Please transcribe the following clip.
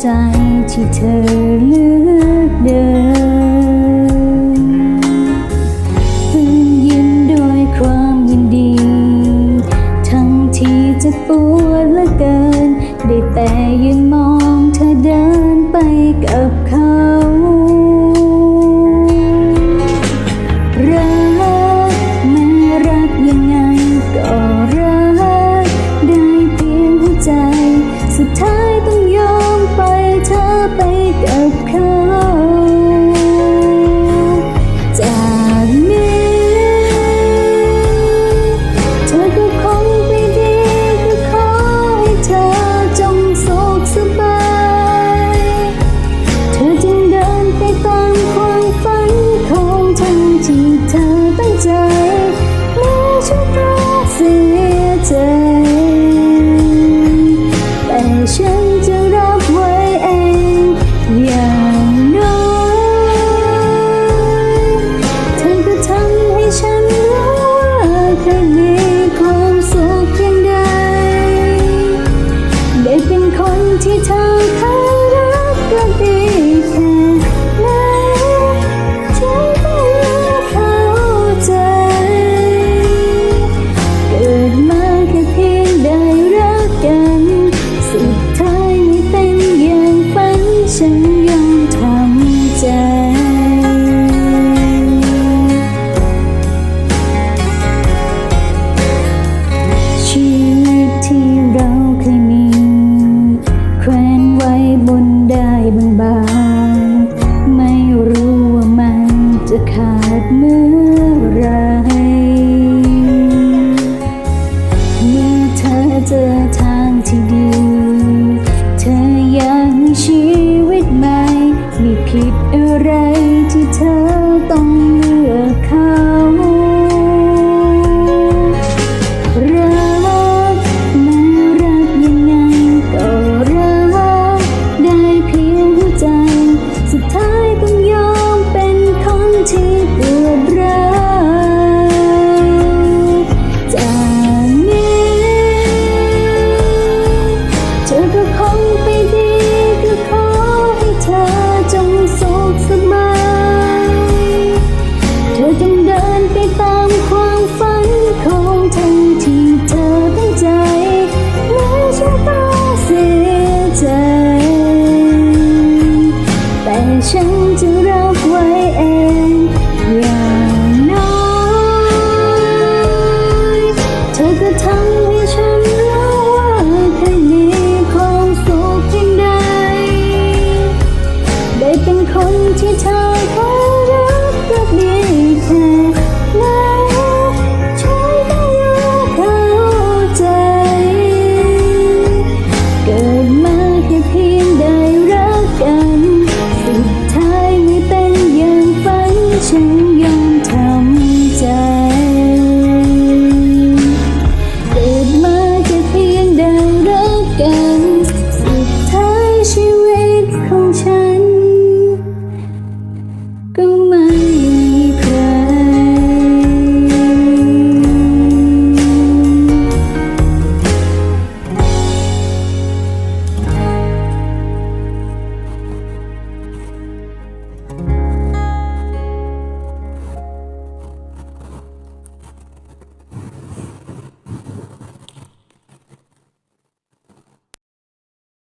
ใจที่เธอเลือกเดิน เธอเขารักกันดีแค่ไหนฉันไม่เขาใจ เกิดมาแค่เพียงได้รักกัน สุดท้ายไม่เป็นอย่างฝันฉัน อะไรที่เธอ ฉันจะรับไว้เองอย่างน้อยเธอก็ทำให้ฉันรู้ว่าเธอมีความสุขเพียงใดได้เป็นคนที่เธอ to